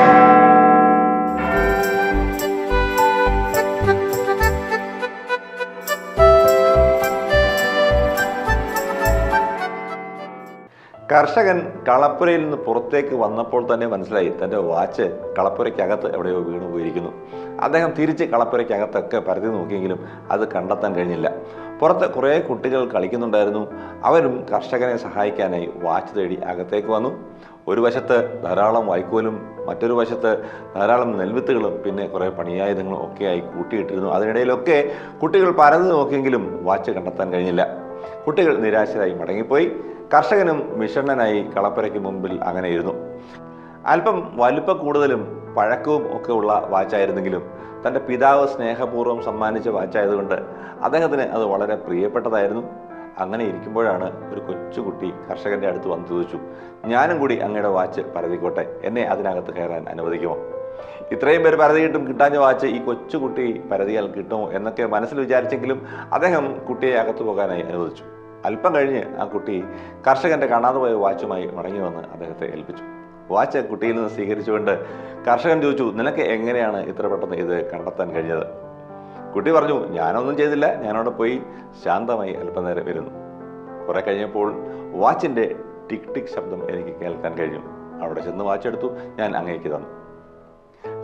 thank you കർഷകൻ കളപ്പുരയിൽ നിന്ന് പുറത്തേക്ക് വന്നപ്പോൾ തന്നെ മനസ്സിലായി തന്റെ വാച്ച് കളപ്പുരയ്ക്കകത്ത് എവിടെയോ വീണു പോയിരിക്കുന്നു. അദ്ദേഹം തിരിച്ച് കളപ്പുരയ്ക്കകത്തൊക്കെ പരതി നോക്കിയെങ്കിലും അത് കണ്ടെത്താൻ കഴിഞ്ഞില്ല. പുറത്ത് കുറേ കുട്ടികൾ കളിക്കുന്നുണ്ടായിരുന്നു. അവരും കർഷകനെ സഹായിക്കാനായി വാച്ച് തേടി അകത്തേക്ക് വന്നു. ഒരു വശത്ത് ധാരാളം വൈക്കോലും മറ്റൊരു വശത്ത് ധാരാളം നെൽവിത്തുകളും പിന്നെ കുറേ പണിയായുധങ്ങളും ഒക്കെയായി കൂട്ടിയിട്ടിരുന്നു. അതിനിടയിലൊക്കെ കുട്ടികൾ പരന്നു നോക്കിയെങ്കിലും വാച്ച് കണ്ടെത്താൻ കഴിഞ്ഞില്ല. കുട്ടികൾ നിരാശരായി മടങ്ങിപ്പോയി. കർഷകനും മിഷണ്ണനായി കളപ്പുരയ്ക്ക് മുമ്പിൽ അങ്ങനെ ഇരുന്നു അല്പം വലുപ്പ കൂടുതലും പഴക്കവും ഒക്കെ ഉള്ള വാച്ചായിരുന്നെങ്കിലും തന്റെ പിതാവ് സ്നേഹപൂർവം സമ്മാനിച്ച വാച്ചായതുകൊണ്ട് അദ്ദേഹത്തിന് അത് വളരെ പ്രിയപ്പെട്ടതായിരുന്നു. അങ്ങനെ ഇരിക്കുമ്പോഴാണ് ഒരു കൊച്ചുകുട്ടി കർഷകന്റെ അടുത്ത് വന്ന് ചോദിച്ചു ഞാനും കൂടി അങ്ങയുടെ വാച്ച് പരതിക്കോട്ടെ എന്നെ അതിനകത്ത് കയറാൻ അനുവദിക്കുമോ? ഇത്രയും പേര് പരതി കിട്ടും കിട്ടാഞ്ഞ വാച്ച് ഈ കൊച്ചുകുട്ടി പരതിയാൽ കിട്ടുമോ എന്നൊക്കെ മനസ്സിൽ വിചാരിച്ചെങ്കിലും അദ്ദേഹം കുട്ടിയെ അകത്തു പോകാനായി അനുവദിച്ചു. അല്പം കഴിഞ്ഞ് ആ കുട്ടി കർഷകന്റെ കാണാതെ പോയ വാച്ചുമായി മടങ്ങി വന്ന് അദ്ദേഹത്തെ ഏൽപ്പിച്ചു. വാച്ച് കുട്ടിയിൽ നിന്ന് സ്വീകരിച്ചുകൊണ്ട് കർഷകൻ ചോദിച്ചു നിനക്ക് എങ്ങനെയാണ് ഇത്ര പെട്ടെന്ന് ഇത് കണ്ടെത്താൻ കഴിഞ്ഞത്? കുട്ടി പറഞ്ഞു ഞാനൊന്നും ചെയ്തില്ല ഞാനവിടെ പോയി ശാന്തമായി അല്പം നേരം ഇരുന്നു. കുറെ കഴിഞ്ഞപ്പോൾ വാച്ചിന്റെ ടിക് ടിക് ശബ്ദം എനിക്ക് കേൾക്കാൻ കഴിഞ്ഞു. അവിടെ ചെന്ന് വാച്ച് എടുത്തു ഞാൻ അങ്ങേക്ക് തന്നു.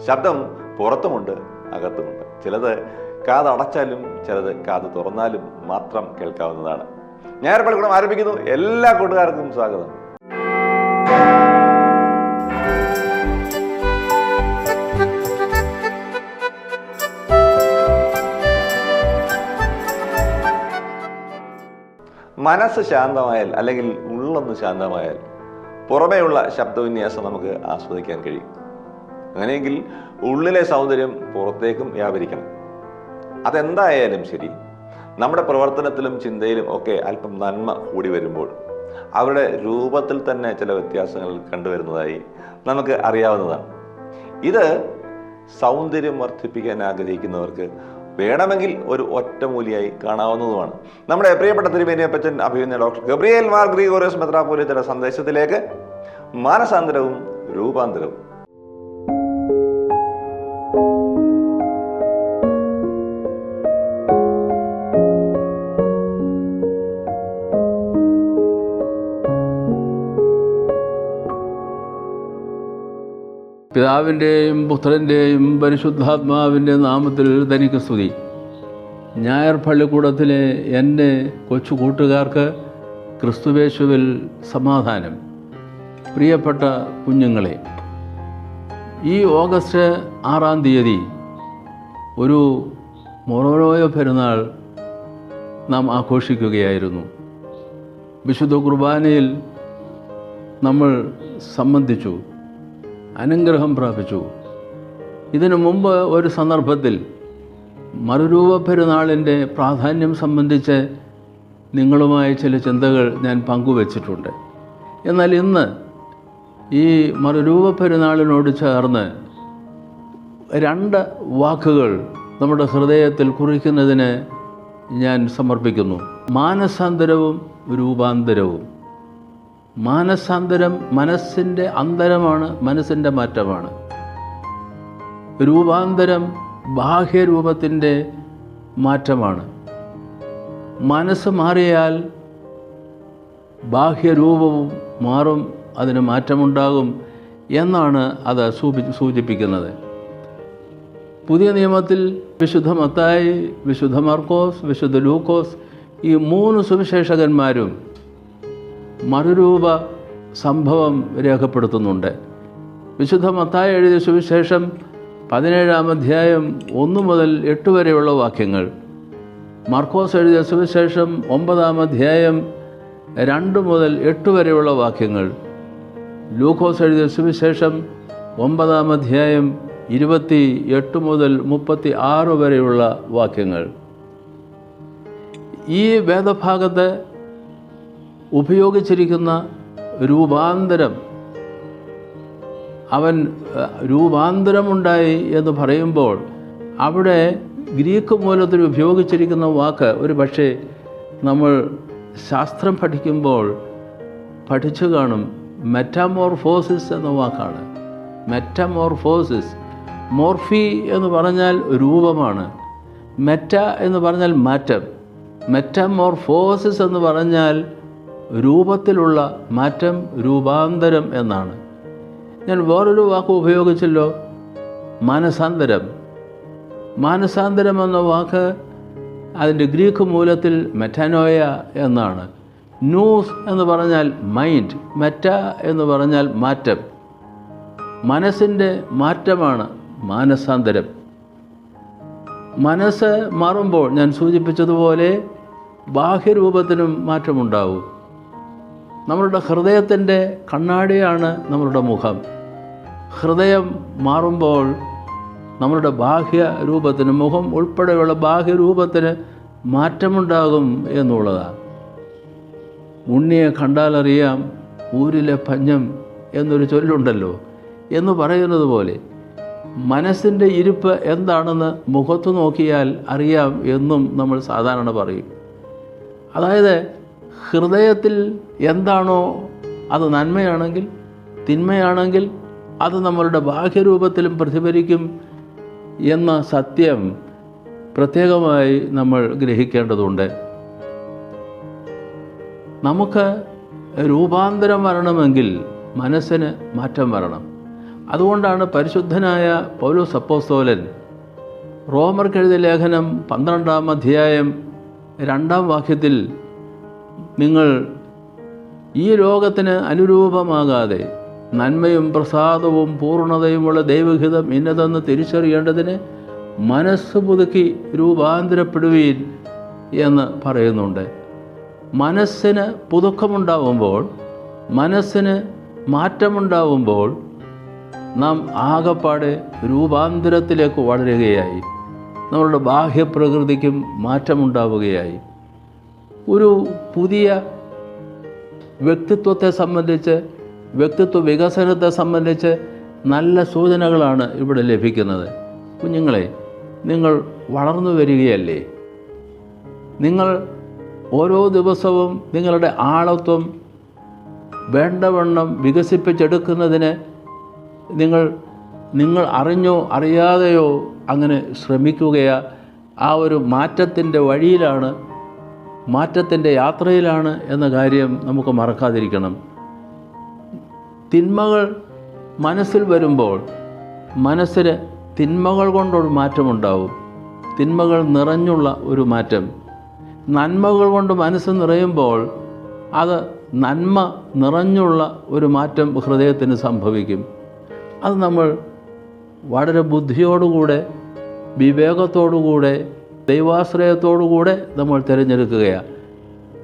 ശബ്ദം പുറത്തുമുണ്ട് അകത്തുമുണ്ട്. ചിലത് കാതടച്ചാലും ചിലത് കാത് തുറന്നാലും മാത്രം കേൾക്കാവുന്നതാണ്. ഞായർ പള്ളിക്കൂടം ആരംഭിക്കുന്നു. എല്ലാ കൂട്ടുകാർക്കും സ്വാഗതം. മനസ്സ് ശാന്തമായാൽ അല്ലെങ്കിൽ ഉള്ളൊന്ന് ശാന്തമായാൽ പുറമേയുള്ള ശബ്ദവിന്യാസം നമുക്ക് ആസ്വദിക്കാൻ കഴിയും. അങ്ങനെയെങ്കിൽ ഉള്ളിലെ സൗന്ദര്യം പുറത്തേക്കും വ്യാപരിക്കണം. അതെന്തായാലും ശരി. നമ്മുടെ പ്രവർത്തനത്തിലും ചിന്തയിലും ഒക്കെ അല്പം നന്മ കൂടി വരുമ്പോൾ അവരുടെ രൂപത്തിൽ തന്നെ ചില വ്യത്യാസങ്ങൾ കണ്ടുവരുന്നതായി നമുക്ക് അറിയാവുന്നതാണ്. ഇത് സൗന്ദര്യം വർദ്ധിപ്പിക്കാൻ ആഗ്രഹിക്കുന്നവർക്ക് വേണമെങ്കിൽ ഒരു ഒറ്റമൂലിയായി കാണാവുന്നതുമാണ്. നമ്മുടെ പ്രിയപ്പെട്ട തിരുമേനിയപ്പച്ചൻ അഭിനന്ദ ഡോക്ടർ ഗബ്രിയേൽ മാർ ഗ്രിഗോറിയസ് മെത്രാപോലിത്തയുടെ സന്ദേശത്തിലേക്ക് മാനസാന്തരവും രൂപാന്തരവും. പിതാവിന്റെയും പുത്രന്റെയും പരിശുദ്ധാത്മാവിന്റെ നാമത്തിൽ തനിക്ക് സ്തുതി. ഞായർ പള്ളിക്കൂടത്തിലെ എന്റെ കൊച്ചു കൂട്ടുകാർക്ക് ക്രിസ്തുവേശുവിൽ സമാധാനം. പ്രിയപ്പെട്ട കുഞ്ഞുങ്ങളെ ഈ ഓഗസ്റ്റ് ആറാം തീയതി ഒരു മൊറോയ പെരുന്നാൾ നാം ആഘോഷിക്കുകയായിരുന്നു. വിശുദ്ധ കുർബാനയിൽ നമ്മൾ സംബന്ധിച്ചു. അനുഗ്രഹം പ്രാപിച്ചു. ഇതിനു മുമ്പ് ഒരു സന്ദർഭത്തിൽ മറുരൂപ പെരുന്നാളിന്റെ പ്രാധാന്യം സംബന്ധിച്ച് നിങ്ങളുമായി ചില ചിന്തകൾ ഞാൻ പങ്കുവച്ചിട്ടുണ്ട്. എന്നാൽ ഇന്ന് ഈ മറുരൂപ പെരുന്നാളിനോട് ചേർന്ന് രണ്ട് വാക്കുകൾ നമ്മുടെ ഹൃദയത്തിൽ കുറിക്കുന്നതിന് ഞാൻ സമർപ്പിക്കുന്നു. മാനസാന്തരവും രൂപാന്തരവും. മാനസാന്തരം മനസ്സിന്റെ അന്തരമാണ് മനസ്സിന്റെ മാറ്റമാണ്. രൂപാന്തരം ബാഹ്യരൂപത്തിന്റെ മാറ്റമാണ്. മനസ്സ് മാറിയാൽ ബാഹ്യരൂപവും മാറും അതിന് മാറ്റമുണ്ടാകും എന്നാണ് അത് സൂചിപ്പിക്കുന്നത്. പുതിയ നിയമത്തിൽ വിശുദ്ധ മത്തായി വിശുദ്ധ മർക്കോസ് വിശുദ്ധ ലൂക്കോസ് ഈ മൂന്ന് സുവിശേഷകന്മാരും മറുരൂപ സംഭവം രേഖപ്പെടുത്തുന്നുണ്ട്. വിശുദ്ധ മത്തായ എഴുതിയ സുവിശേഷം പതിനേഴാം അധ്യായം ഒന്ന് മുതൽ എട്ട് വരെയുള്ള വാക്യങ്ങൾ. മർക്കോസ് എഴുതിയ സുവിശേഷം ഒമ്പതാം അധ്യായം രണ്ട് മുതൽ എട്ട് വരെയുള്ള വാക്യങ്ങൾ. ലൂക്കോസ് എഴുതിയ സുവിശേഷം ഒമ്പതാം അധ്യായം ഇരുപത്തി എട്ട് മുതൽ മുപ്പത്തി ആറ് വരെയുള്ള വാക്യങ്ങൾ. ഈ വേദഭാഗത്ത് ഉപയോഗിച്ചിരിക്കുന്ന രൂപാന്തരം. അവൻ രൂപാന്തരമുണ്ടായി എന്ന് പറയുമ്പോൾ അവിടെ ഗ്രീക്ക് മൂലത്തിൽ ഉപയോഗിച്ചിരിക്കുന്ന വാക്ക് ഒരു പക്ഷേ നമ്മൾ ശാസ്ത്രം പഠിക്കുമ്പോൾ പഠിച്ചു കാണും. മെറ്റാമോർഫോസിസ് എന്ന വാക്കാണ്. മെറ്റമോർഫോസിസ് മോർഫി എന്ന് പറഞ്ഞാൽ രൂപമാണ്. മെറ്റ എന്ന് പറഞ്ഞാൽ മാറ്റം. മെറ്റമോർഫോസിസ് എന്ന് പറഞ്ഞാൽ രൂപത്തിലുള്ള മാറ്റം രൂപാന്തരം എന്നാണ്. ഞാൻ വേറൊരു വാക്ക് ഉപയോഗിച്ചല്ലോ മാനസാന്തരം. മാനസാന്തരം എന്ന വാക്ക് അതിന്റെ ഗ്രീക്ക് മൂലത്തിൽ മെറ്റാനോയ എന്നാണ്. ന്യൂസ് എന്ന് പറഞ്ഞാൽ മൈൻഡ് മെറ്റ എന്ന് പറഞ്ഞാൽ മാറ്റം. മനസ്സിന്റെ മാറ്റമാണ് മാനസാന്തരം. മനസ്സ് മാറുമ്പോൾ ഞാൻ സൂചിപ്പിച്ചതുപോലെ ബാഹ്യരൂപത്തിനും മാറ്റമുണ്ടാവും. നമ്മളുടെ ഹൃദയത്തിന്റെ കണ്ണാടിയാണ് നമ്മളുടെ മുഖം. ഹൃദയം മാറുമ്പോൾ നമ്മളുടെ ബാഹ്യ രൂപത്തിന് മുഖം ഉൾപ്പെടെയുള്ള ബാഹ്യ ബാഹ്യരൂപത്തിന് മാറ്റമുണ്ടാകും എന്നുള്ളതാണ് ഉണ്ണിയെ കണ്ടാലറിയാം ഊരിലെ പഞ്ഞം എന്നൊരു ചൊല്ലുണ്ടല്ലോ. എന്ന് പറയുന്നത് പോലെ മനസ്സിന്റെ ഇരിപ്പ് എന്താണെന്ന് മുഖത്ത് നോക്കിയാൽ അറിയാം എന്നും നമ്മൾ സാധാരണ പറയും. അതായത് ഹൃദയത്തിൽ എന്താണോ അത് നന്മയാണെങ്കിൽ തിന്മയാണെങ്കിൽ അത് നമ്മളുടെ ബാഹ്യരൂപത്തിലും പ്രതിഫലിക്കും എന്ന സത്യം പ്രത്യേകമായി നമ്മൾ ഗ്രഹിക്കേണ്ടതുണ്ട്. നമുക്ക് രൂപാന്തരം വരണമെങ്കിൽ മനസ്സിന് മാറ്റം വരണം. അതുകൊണ്ടാണ് പരിശുദ്ധനായ പൗലോ സപ്പോസ്തോലൻ റോമർക്കെഴുതിയ ലേഖനം പന്ത്രണ്ടാം അധ്യായം രണ്ടാം വാക്യത്തിൽ നിങ്ങൾ ഈ ലോകത്തിന് അനുരൂപമാകാതെ നന്മയും പ്രസാദവും പൂർണതയുമുള്ള ദൈവഹിതം ഇന്നതെന്ന് തിരിച്ചറിയേണ്ടതിന് മനസ്സ് പുതുക്കി രൂപാന്തരപ്പെടുവീൻ എന്ന് പറയുന്നുണ്ട്. മനസ്സിന് പുതുക്കമുണ്ടാവുമ്പോൾ മനസ്സിന് മാറ്റമുണ്ടാവുമ്പോൾ നാം ആകപ്പാടെ രൂപാന്തരത്തിലേക്ക് വളരുകയായി. നമ്മളുടെ ബാഹ്യപ്രകൃതിക്കും മാറ്റമുണ്ടാവുകയായി. ഒരു പുതിയ വ്യക്തിത്വത്തെ സംബന്ധിച്ച് വ്യക്തിത്വ വികസനത്തെ സംബന്ധിച്ച് നല്ല സൂചനകളാണ് ഇവിടെ ലഭിക്കുന്നത്. കുഞ്ഞുങ്ങളെ നിങ്ങൾ വളർന്നു വരികയല്ലേ? നിങ്ങൾ ഓരോ ദിവസവും നിങ്ങളുടെ ആളത്വം വേണ്ടവണ്ണം വികസിപ്പിച്ചെടുക്കുന്നതിന് നിങ്ങൾ നിങ്ങൾ അറിഞ്ഞോ അറിയാതെയോ അങ്ങനെ ശ്രമിക്കുകയാ. ആ ഒരു മാറ്റത്തിന്റെ വഴിയിലാണ് മാറ്റത്തിന്റെ യാത്രയിലാണ് എന്ന കാര്യം നമുക്ക് മറക്കാതിരിക്കണം. തിന്മകൾ മനസ്സിൽ വരുമ്പോൾ മനസ്സിന് തിന്മകൾ കൊണ്ടൊരു മാറ്റമുണ്ടാവും. തിന്മകൾ നിറഞ്ഞുള്ള ഒരു മാറ്റം. നന്മകൾ കൊണ്ട് മനസ്സ് നിറയുമ്പോൾ അത് നന്മ നിറഞ്ഞുള്ള ഒരു മാറ്റം ഹൃദയത്തിന് സംഭവിക്കും. അത് നമ്മൾ വളരെ ബുദ്ധിയോടുകൂടെ വിവേകത്തോടുകൂടെ ദൈവാശ്രയത്തോടുകൂടെ നമ്മൾ തിരഞ്ഞെടുക്കുകയാണ്.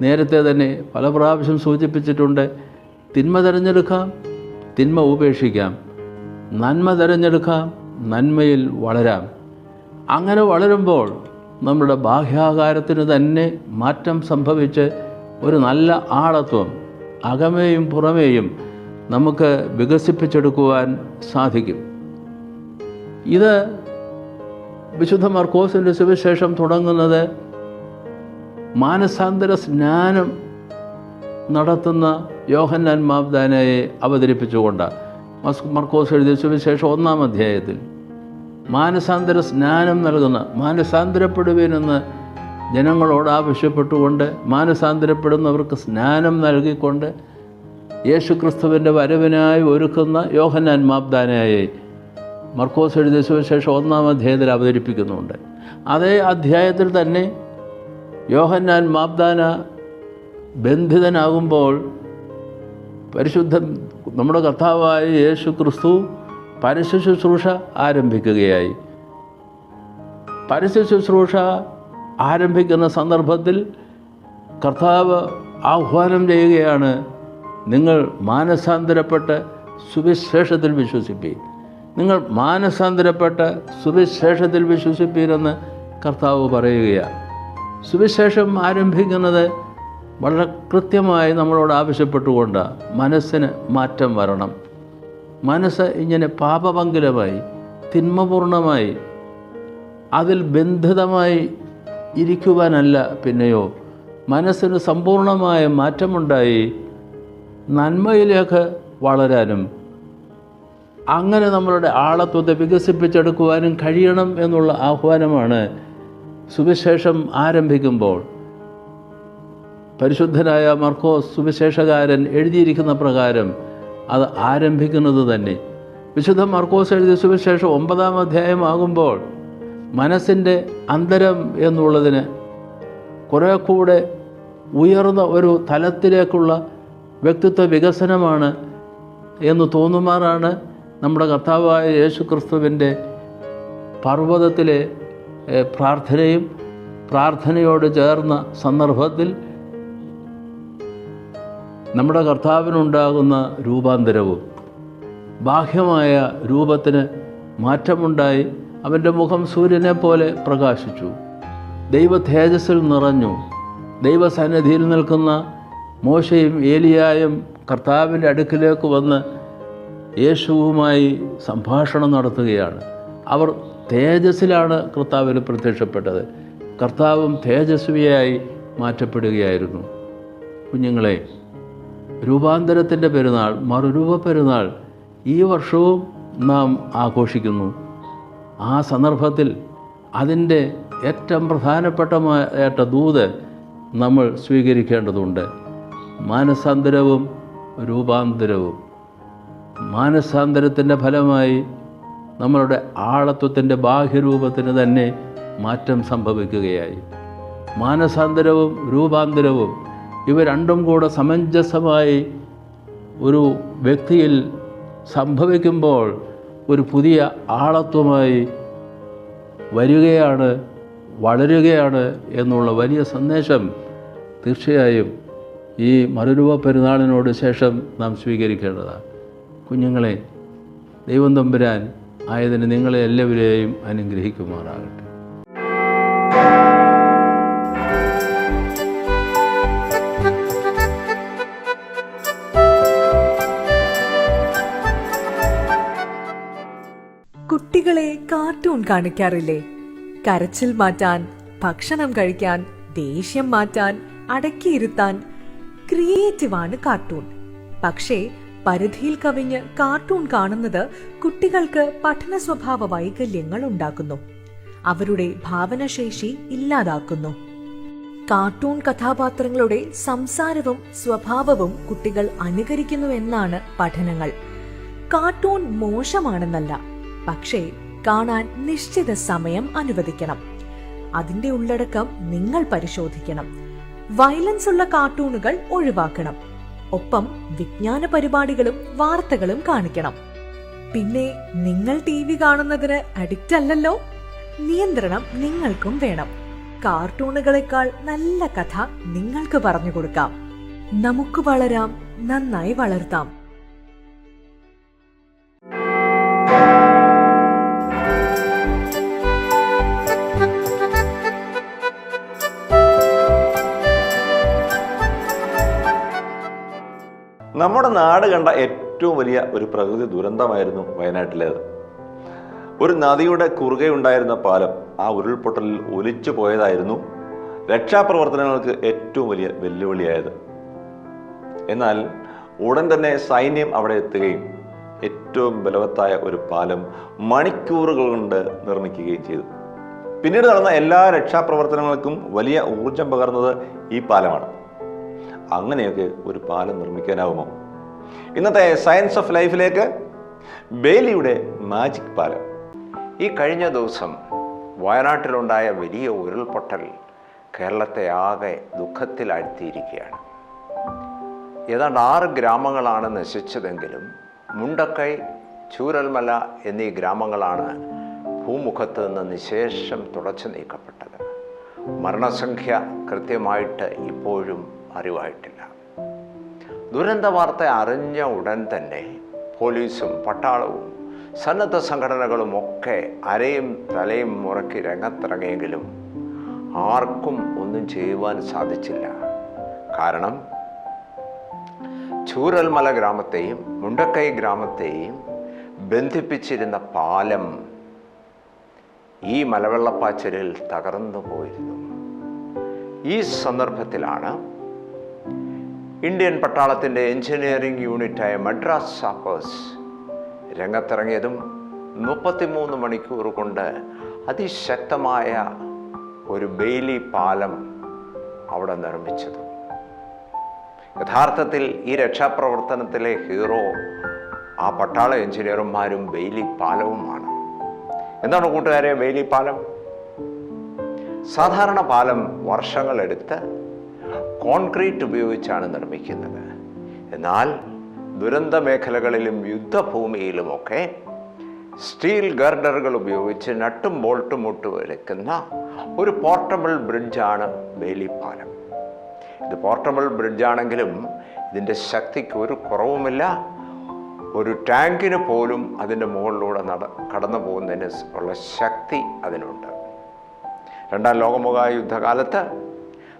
നേരത്തെ തന്നെ പല പ്രാവശ്യം സൂചിപ്പിച്ചിട്ടുണ്ട് തിന്മ തിരഞ്ഞെടുക്കാം തിന്മ ഉപേക്ഷിക്കാം. നന്മ തിരഞ്ഞെടുക്കാം നന്മയിൽ വളരാം. അങ്ങനെ വളരുമ്പോൾ നമ്മുടെ ബാഹ്യാകാരത്തിന് തന്നെ മാറ്റം സംഭവിച്ച് ഒരു നല്ല ആളത്വം അകമേയും പുറമേയും നമുക്ക് വികസിപ്പിച്ചെടുക്കുവാൻ സാധിക്കും. ഇത് വിശുദ്ധ മർക്കോസിന്റെ സുവിശേഷം തുടങ്ങുന്നത് മാനസാന്തര സ്നാനം നടത്തുന്ന യോഹന്നാൻ മാബ്ദാനയെ അവതരിപ്പിച്ചുകൊണ്ട് മർക്കോസ് എഴുതിയ സുവിശേഷം ഒന്നാം അധ്യായത്തിൽ. മാനസാന്തര സ്നാനം നൽകുന്ന മാനസാന്തരപ്പെടുവീനെന്ന് ജനങ്ങളോട് ആവശ്യപ്പെട്ടുകൊണ്ട് മാനസാന്തരപ്പെടുന്നവർക്ക് സ്നാനം നൽകിക്കൊണ്ട് യേശുക്രിസ്തുവിന്റെ വരവിനായി ഒരുക്കുന്ന യോഹന്നാൻ മാബ്ദാനയെ മർക്കോസ് എഴുതിയ സുവിശേഷം ഒന്നാം അധ്യായത്തിൽ അവതരിപ്പിക്കുന്നുണ്ട്. അതേ അധ്യായത്തിൽ തന്നെ യോഹന്നാൻ മാബ്ദാന ബന്ധിതനാകുമ്പോൾ പരിശുദ്ധ നമ്മുടെ കർത്താവായ യേശു ക്രിസ്തു പരസ്യ ശുശ്രൂഷ ആരംഭിക്കുകയായി. പരസ്യ ശുശ്രൂഷ ആരംഭിക്കുന്ന സന്ദർഭത്തിൽ കർത്താവ് ആഹ്വാനം ചെയ്യുകയാണ് നിങ്ങൾ മാനസാന്തരപ്പെട്ട് സുവിശേഷത്തിൽ വിശ്വസിപ്പീൻ. നിങ്ങൾ മാനസാന്തരപ്പെട്ട് സുവിശേഷത്തിൽ വിശ്വസിപ്പീരെന്ന് കർത്താവ് പറയുകയാണ് സുവിശേഷം ആരംഭിക്കുന്നത് വളരെ കൃത്യമായി നമ്മളോട് ആവശ്യപ്പെട്ടുകൊണ്ട് മനസ്സിന് മാറ്റം വരണം. മനസ്സ് ഇങ്ങനെ പാപമംഗലമായി തിന്മപൂർണമായി അതിൽ ബന്ധിതമായി ഇരിക്കുവാനല്ല പിന്നെയോ മനസ്സിന് സമ്പൂർണമായ മാറ്റമുണ്ടായി നന്മയിലേക്ക് വളരാനും അങ്ങനെ നമ്മളുടെ ആളത്വത്തെ വികസിപ്പിച്ചെടുക്കുവാനും കഴിയണം എന്നുള്ള ആഹ്വാനമാണ് സുവിശേഷം ആരംഭിക്കുമ്പോൾ. പരിശുദ്ധനായ മർക്കോസ് സുവിശേഷകാരൻ എഴുതിയിരിക്കുന്ന പ്രകാരം അത് ആരംഭിക്കുന്നത് തന്നെ. വിശുദ്ധ മർക്കോസ് എഴുതിയ സുവിശേഷം ഒമ്പതാം അധ്യായമാകുമ്പോൾ മനസ്സിന്റെ അന്തരം എന്നുള്ളതിന് കുറേ കൂടെ ഉയർന്ന ഒരു തലത്തിലേക്കുള്ള വ്യക്തിത്വ വികസനമാണ് എന്ന് തോന്നുമാറാണ് നമ്മുടെ കർത്താവായ യേശു ക്രിസ്തുവിന്റെ പർവതത്തിലെ പ്രാർത്ഥനയും പ്രാർത്ഥനയോട് ചേർന്ന സന്ദർഭത്തിൽ നമ്മുടെ കർത്താവിനുണ്ടാകുന്ന രൂപാന്തരവും ബാഹ്യമായ രൂപത്തിന് മാറ്റമുണ്ടായി അവന്റെ മുഖം സൂര്യനെ പോലെ പ്രകാശിച്ചു. ദൈവ തേജസ്സിൽ നിറഞ്ഞു. ദൈവസന്നിധിയിൽ നിൽക്കുന്ന മോശയും ഏലിയായും കർത്താവിന്റെ അടുക്കിലേക്ക് വന്ന് യേശുവുമായി സംഭാഷണം നടത്തുകയാണ്. അവർ തേജസ്സിലാണ് കർത്താവിന് പ്രത്യക്ഷപ്പെട്ടത്. കർത്താവും തേജസ്വിയായി മാറ്റപ്പെടുകയായിരുന്നു. കുഞ്ഞുങ്ങളെ രൂപാന്തരത്തിന്റെ പെരുന്നാൾ മറുരൂപ പെരുന്നാൾ ഈ വർഷവും നാം ആഘോഷിക്കുന്നു. ആ സന്ദർഭത്തിൽ അതിന്റെ ഏറ്റവും പ്രധാനപ്പെട്ട ദൂത് നമ്മൾ സ്വീകരിക്കേണ്ടതുണ്ട്. മാനസാന്തരവും രൂപാന്തരവും. മാനസാന്തരത്തിന്റെ ഫലമായി നമ്മളുടെ ആളത്വത്തിന്റെ ബാഹ്യരൂപത്തിന് തന്നെ മാറ്റം സംഭവിക്കുകയായി. മാനസാന്തരവും രൂപാന്തരവും ഇവ രണ്ടും കൂടെ സമഞ്ജസമായി ഒരു വ്യക്തിയിൽ സംഭവിക്കുമ്പോൾ ഒരു പുതിയ ആളത്വമായി വരികയാണ് വളരുകയാണ് എന്നുള്ള വലിയ സന്ദേശം തീർച്ചയായും ഈ മറുരൂപ പെരുന്നാളിനോട് ശേഷം നാം സ്വീകരിക്കേണ്ടതാണ്. കുഞ്ഞുങ്ങളെ ദൈവം തമ്പുരാൻ ആയതിന് നിങ്ങളെ എല്ലാവരെയും അനുഗ്രഹിക്കുമാറാകട്ടെ. കുട്ടികളെ കാർട്ടൂൺ കാണിക്കാറില്ലേ? കരച്ചിൽ മാറ്റാൻ ഭക്ഷണം കഴിക്കാൻ ദേഷ്യം മാറ്റാൻ അടക്കിയിരുത്താൻ ക്രിയേറ്റീവാണ് കാർട്ടൂൺ. പക്ഷേ പരിധിയിൽ കവിഞ്ഞ് കാർട്ടൂൺ കാണുന്നത് കുട്ടികൾക്ക് പഠന സ്വഭാവ വൈകല്യങ്ങൾ ഉണ്ടാക്കുന്നു. അവരുടെ ഭാവനശേഷി ഇല്ലാതാക്കുന്നു. കാർട്ടൂൺ കഥാപാത്രങ്ങളുടെ സംസാരവും സ്വഭാവവും കുട്ടികൾ അനുകരിക്കുന്നു എന്നാണ് പഠനങ്ങൾ. കാർട്ടൂൺ മോശമാണെന്നല്ല പക്ഷേ കാണാൻ നിശ്ചിത സമയം അനുവദിക്കണം. അതിന്റെ ഉള്ളടക്കം നിങ്ങൾ പരിശോധിക്കണം. വയലൻസ് ഉള്ള കാർട്ടൂണുകൾ ഒഴിവാക്കണം. ഒപ്പം വിജ്ഞാന പരിപാടികളും വാർത്തകളും കാണിക്കണം. പിന്നെ നിങ്ങൾ ടി വി കാണുന്നതിന് അഡിക്റ്റ് അല്ലല്ലോ? നിയന്ത്രണം നിങ്ങൾക്കും വേണം. കാർട്ടൂണുകളെക്കാൾ നല്ല കഥ നിങ്ങൾക്ക് പറഞ്ഞു കൊടുക്കാം. നമുക്ക് വളരാം നന്നായി വളർത്താം. നമ്മുടെ നാട് കണ്ട ഏറ്റവും വലിയ ഒരു പ്രകൃതി ദുരന്തമായിരുന്നു വയനാട്ടിലേത് ഒരു നദിയുടെ കുറുകെ ഉണ്ടായിരുന്ന പാലം ആ ഉരുൾപൊട്ടലിൽ ഒലിച്ചു പോയതായിരുന്നു രക്ഷാപ്രവർത്തനങ്ങൾക്ക് ഏറ്റവും വലിയ വെല്ലുവിളിയായത്. എന്നാൽ ഉടൻ തന്നെ സൈന്യം അവിടെ എത്തുകയും ഏറ്റവും ബലവത്തായ ഒരു പാലം മണിക്കൂറുകൾ കൊണ്ട് നിർമ്മിക്കുകയും ചെയ്തു. പിന്നീട് നടന്ന എല്ലാ രക്ഷാപ്രവർത്തനങ്ങൾക്കും വലിയ ഊർജം പകർന്നത് ഈ പാലമാണ്. അങ്ങനെയൊക്കെ ഒരു പാലം നിർമ്മിക്കാനാവുമോ? ഇന്നത്തെ സയൻസ് ഓഫ് ലൈഫിലേക്ക് ബേലിയുടെ മാജിക് പാലം. ഈ കഴിഞ്ഞ ദിവസം വയനാട്ടിലുണ്ടായ വലിയ ഉരുൾപൊട്ടൽ കേരളത്തെ ആകെ ദുഃഖത്തിലാഴ്ത്തിയിരിക്കുകയാണ്. ഏതാണ്ട് ആറ് ഗ്രാമങ്ങളാണ് നശിച്ചതെങ്കിലും മുണ്ടക്കൈ ചൂരൽമല എന്നീ ഗ്രാമങ്ങളാണ് ഭൂമുഖത്ത് നിന്ന് നിശേഷം തുടച്ചു നീക്കപ്പെട്ടത്. മരണസംഖ്യ കൃത്യമായിട്ട് ഇപ്പോഴും അറിവായിട്ടില്ല. ദുരന്ത വാർത്ത അറിഞ്ഞ ഉടൻ തന്നെ പോലീസും പട്ടാളവും സന്നദ്ധ സംഘടനകളും ഒക്കെ അരയും തലയും മുറക്കി രംഗത്തിറങ്ങിയെങ്കിലും ആർക്കും ഒന്നും ചെയ്യുവാൻ സാധിച്ചില്ല. കാരണം ചൂരൽമല ഗ്രാമത്തെയും മുണ്ടക്കൈ ഗ്രാമത്തെയും ബന്ധിപ്പിച്ചിരുന്ന പാലം ഈ മലവെള്ളപ്പാച്ചിലിൽ തകർന്നു പോയിരുന്നു ഈ സന്ദർഭത്തിലാണ് ഇന്ത്യൻ പട്ടാളത്തിന്റെ എഞ്ചിനീയറിംഗ് യൂണിറ്റായ മദ്രാസ് സാപ്പേഴ്സ് രംഗത്തിറങ്ങിയതും മുപ്പത്തിമൂന്ന് മണിക്കൂർ കൊണ്ട് അതിശക്തമായ ഒരു ബെയിലി പാലം അവിടെ നിർമ്മിച്ചത്. യഥാർത്ഥത്തിൽ ഈ രക്ഷാപ്രവർത്തനത്തിലെ ഹീറോ ആ പട്ടാള എഞ്ചിനീയർമാരും ബെയിലി പാലവുമാണ്. എന്താണ് കൂട്ടുകാരെ ബെയിലി പാലം? സാധാരണ പാലം വർഷങ്ങളെടുത്ത് കോൺക്രീറ്റ് ഉപയോഗിച്ചാണ് നിർമ്മിക്കുന്നത്. എന്നാൽ ദുരന്ത മേഖലകളിലും യുദ്ധഭൂമിയിലുമൊക്കെ സ്റ്റീൽ ഗർഡറുകൾ ഉപയോഗിച്ച് നട്ടും ബോൾട്ടും മുട്ടും എടുക്കുന്ന ഒരു പോർട്ടബിൾ ബ്രിഡ്ജാണ് വേലിപ്പാലം. പാലം ഇത് പോർട്ടബിൾ ബ്രിഡ്ജാണെങ്കിലും ഇതിന്റെ ശക്തിക്ക് ഒരു കുറവുമില്ല. ഒരു ടാങ്കിന് പോലും അതിന്റെ മുകളിലൂടെ നട കടന്നു പോകുന്നതിന് ഉള്ള ശക്തി അതിനുണ്ട്. രണ്ടാം ലോകമുഖ യുദ്ധകാലത്ത്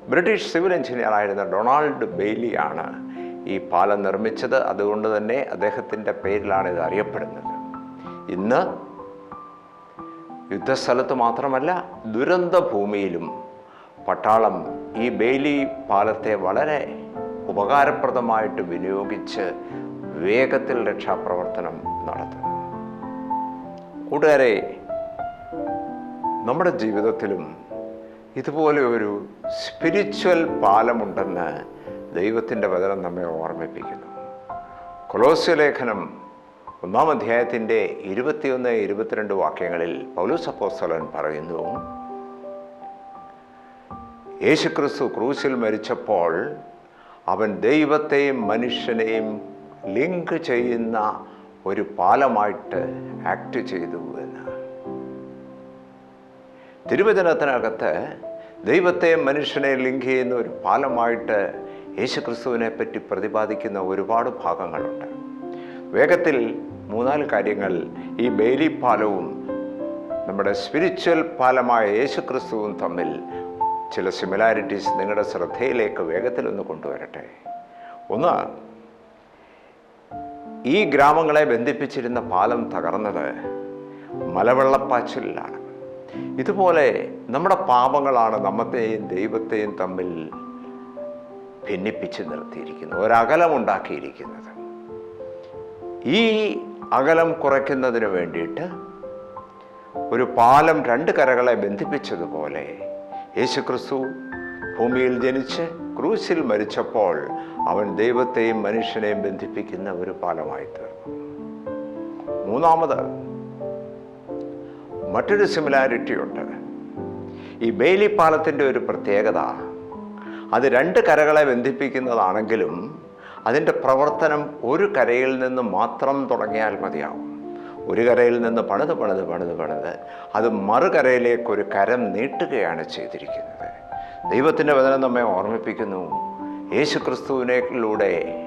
ബ്രിട്ടീഷ് സിവിൽ എഞ്ചിനീയർ ആയിരുന്ന ഡൊണാൾഡ് ബെയ്ലിയാണ് ഈ പാലം നിർമ്മിച്ചത്. അതുകൊണ്ട് തന്നെ അദ്ദേഹത്തിന്റെ പേരിലാണ് ഇത് അറിയപ്പെടുന്നത്. ഇന്ന് യുദ്ധസ്ഥലത്ത് മാത്രമല്ല ദുരന്ത ഭൂമിയിലും പട്ടാളം ഈ ബെയ്ലി പാലത്തെ വളരെ ഉപകാരപ്രദമായിട്ട് വിനിയോഗിച്ച് വേഗത്തിൽ രക്ഷാപ്രവർത്തനം നടത്തുന്നു. കൂട്ടുകാരെ നമ്മുടെ ജീവിതത്തിലും ഇതുപോലെ ഒരു സ്പിരിച്വൽ പാലമുണ്ടെന്ന് ദൈവത്തിന്റെ വചനം നമ്മെ ഓർമ്മിപ്പിക്കുന്നു. കൊലോസ്യ ലേഖനം ഒന്നാം അധ്യായത്തിന്റെ ഇരുപത്തിയൊന്ന് ഇരുപത്തിരണ്ട് വാക്യങ്ങളിൽ പൗലോസ് അപ്പോസ്തലൻ പറയുന്നു യേശുക്രിസ്തു ക്രൂശിൽ മരിച്ചപ്പോൾ അവൻ ദൈവത്തെയും മനുഷ്യനെയും ലിങ്ക് ചെയ്യുന്ന ഒരു പാലമായിട്ട് ആക്ട് ചെയ്തു എന്ന് തിരുവചനത്തിനകത്ത് ദൈവത്തെ മനുഷ്യനെ ലിങ്ക് ചെയ്യുന്ന ഒരു പാലമായിട്ട് യേശുക്രിസ്തുവിനെ പറ്റി പ്രതിപാദിക്കുന്ന ഒരുപാട് ഭാഗങ്ങളുണ്ട്. വേഗത്തിൽ മൂന്നാൽ കാര്യങ്ങൾ ഈ ബേലി പാലവും നമ്മുടെ സ്പിരിച്വൽ പാലമായ യേശുക്രിസ്തുവും തമ്മിൽ ചില സിമിലാരിറ്റീസ് നിങ്ങളുടെ ശ്രദ്ധയിലേക്ക് വേഗത്തിൽ ഒന്ന് കൊണ്ടുവരട്ടെ. ഒന്ന് ഈ ഗ്രാമങ്ങളെ ബന്ധിപ്പിച്ചിരുന്ന പാലം തകർന്നത് മലവെള്ളപ്പാച്ചിലാണ് ഇതുപോലെ നമ്മുടെ പാപങ്ങളാണ് നമ്മത്തെയും ദൈവത്തെയും തമ്മിൽ ഭിന്നിപ്പിച്ച് നിർത്തിയിരിക്കുന്നത് ഒരകലമുണ്ടാക്കിയിരിക്കുന്നത്. ഈ അകലം കുറയ്ക്കുന്നതിന് വേണ്ടിയിട്ട് ഒരു പാലം രണ്ട് കരകളെ ബന്ധിപ്പിച്ചതുപോലെ യേശുക്രിസ്തു ഭൂമിയിൽ ജനിച്ച് ക്രൂശിൽ മരിച്ചപ്പോൾ അവൻ ദൈവത്തെയും മനുഷ്യനെയും ബന്ധിപ്പിക്കുന്ന ഒരു പാലമായി തീർന്നു മൂന്നാമത് മറ്റൊരു സിമിലാരിറ്റി ഉണ്ട്. ഈ ബെയിലി പാലത്തിന്റെ ഒരു പ്രത്യേകത അത് രണ്ട് കരകളെ ബന്ധിപ്പിക്കുന്നതാണെങ്കിലും അതിന്റെ പ്രവർത്തനം ഒരു കരയിൽ നിന്ന് മാത്രം തുടങ്ങിയാൽ മതിയാവും. ഒരു കരയിൽ നിന്ന് പണിത് പണിത് പണിത് പണിത് അത് മറുകരയിലേക്ക് ഒരു കരം നീട്ടുകയാണ് ചെയ്തിരിക്കുന്നത്. ദൈവത്തിന്റെ വചനം നമ്മെ ഓർമ്മിപ്പിക്കുന്നു. യേശു ക്രിസ്തുവിനേക്കിലൂടെ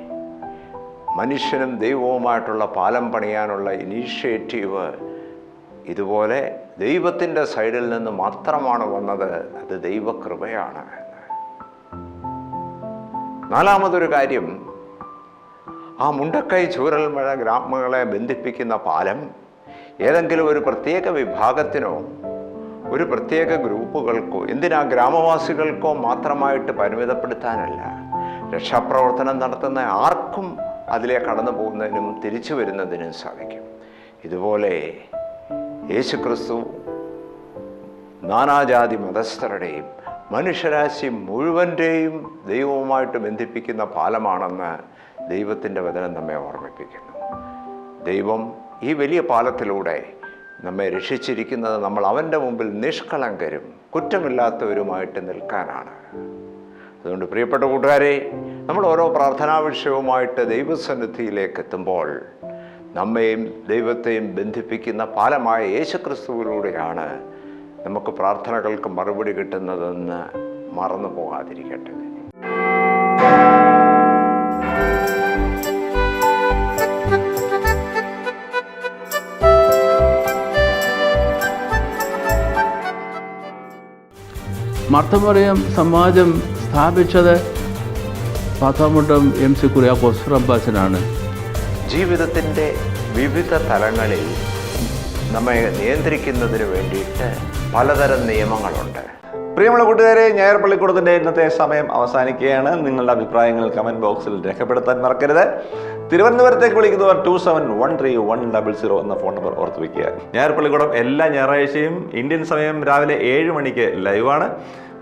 മനുഷ്യനും ദൈവവുമായിട്ടുള്ള പാലം പണിയാനുള്ള ഇനീഷ്യേറ്റീവ് ഇതുപോലെ ദൈവത്തിന്റെ സൈഡിൽ നിന്ന് മാത്രമാണ് വന്നത് അത് ദൈവകൃപയാണ്. നാലാമതൊരു കാര്യം ആ മുണ്ടക്കൈ ചൂരൽമഴ ഗ്രാമങ്ങളെ ബന്ധിപ്പിക്കുന്ന പാലം ഏതെങ്കിലും ഒരു പ്രത്യേക വിഭാഗത്തിനോ ഒരു പ്രത്യേക ഗ്രൂപ്പുകൾക്കോ എന്തിനാ ഗ്രാമവാസികൾക്കോ മാത്രമായിട്ട് പരിമിതപ്പെടുത്താനല്ല. രക്ഷാപ്രവർത്തനം നടത്തുന്ന ആർക്കും അതിലെ കടന്നു പോകുന്നതിനും തിരിച്ചു വരുന്നതിനും സാധിക്കും. ഇതുപോലെ യേശുക്രിസ്തു നാനാജാതി മതസ്ഥരുടെയും മനുഷ്യരാശി മുഴുവന്റെയും ദൈവവുമായിട്ട് ബന്ധിപ്പിക്കുന്ന പാലമാണെന്ന് ദൈവത്തിന്റെ വചനം നമ്മെ ഓർമ്മിപ്പിക്കുന്നു. ദൈവം ഈ വലിയ പാലത്തിലൂടെ നമ്മെ രക്ഷിച്ചിരിക്കുന്നത് നമ്മൾ അവന്റെ മുമ്പിൽ നിഷ്കളങ്കരും കുറ്റമില്ലാത്തവരുമായിട്ട് നിൽക്കാനാണ്. അതുകൊണ്ട് പ്രിയപ്പെട്ട കൂട്ടുകാരെ നമ്മൾ ഓരോ പ്രാർത്ഥനാ വിഷയവുമായിട്ട് ദൈവസന്നിധിയിലേക്ക് എത്തുമ്പോൾ നമ്മെയും ദൈവത്തെയും ബന്ധിപ്പിക്കുന്ന പാലമായ യേശുക്രിസ്തുവിലൂടെയാണ് നമുക്ക് പ്രാർത്ഥനകൾക്ക് മറുപടി കിട്ടുന്നതെന്ന് മറന്നു പോകാതിരിക്കട്ടെ. മർത്തമറിയം സമാജം സ്ഥാപിച്ചത് പാത്താമുട്ടം എം സി കുര്യാക്കോസ് റബ്ബാസിനാണ്. ജീവിതത്തിന്റെ വിവിധ തലങ്ങളിൽ നമ്മെ നിയന്ത്രിക്കുന്നതിന് വേണ്ടിയിട്ട് പലതരം നിയമങ്ങളുണ്ട്. പ്രിയമുള്ള കൂട്ടുകാരെ ഞായർ പള്ളിക്കൂടത്തിന്റെ ഇന്നത്തെ സമയം അവസാനിക്കുകയാണ്. നിങ്ങളുടെ അഭിപ്രായങ്ങൾ കമന്റ് ബോക്സിൽ രേഖപ്പെടുത്താൻ മറക്കരുത്. തിരുവനന്തപുരത്തേക്ക് വിളിക്കുന്നവർ two seven one three one double zero എന്ന ഫോൺ നമ്പർ ഓർത്ത് വയ്ക്കുക. ഞായർപ്പള്ളിക്കൂടം എല്ലാ ഞായറാഴ്ചയും ഇന്ത്യൻ സമയം രാവിലെ ഏഴ് മണിക്ക് ലൈവാണ്.